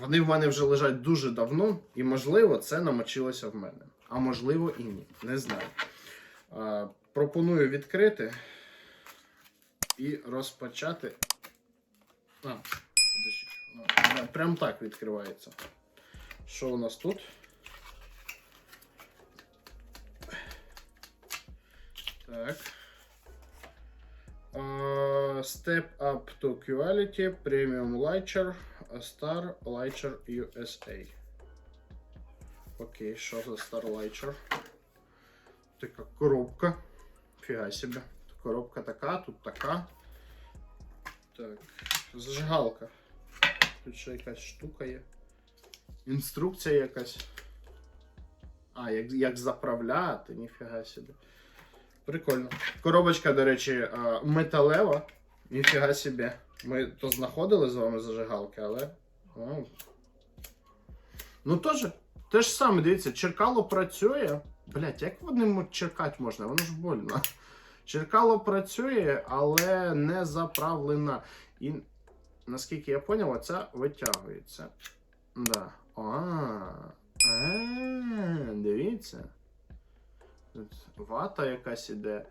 Вони в мене вже лежать дуже давно, і можливо це намочилося в мене. А можливо і ні. Не знаю. А, пропоную відкрити і розпочати. А. Прям так відкривається. Що у нас тут? Так. А, Step Up to Quality Premium Lighter Star Lighter USA. Окей, що за Star Lighter? Така коробка. Фіга себе. Коробка така, тут така. Так. Зажигалка. Тут ще якась штука є. Інструкція якась. А, як, як заправляти, ніфіга собі. Прикольно. Коробочка, до речі, металева. Ніфіга собі. Ми то знаходили з вами зажигалки, але. О. Ну теж. Те ж саме, дивіться, черкало працює. Блять, як водним черкати можна? Воно ж больно. Черкало працює, але не заправлена. І наскільки я зрозумів, оця витягується. Да. А, а, дивіться. Вата якась іде.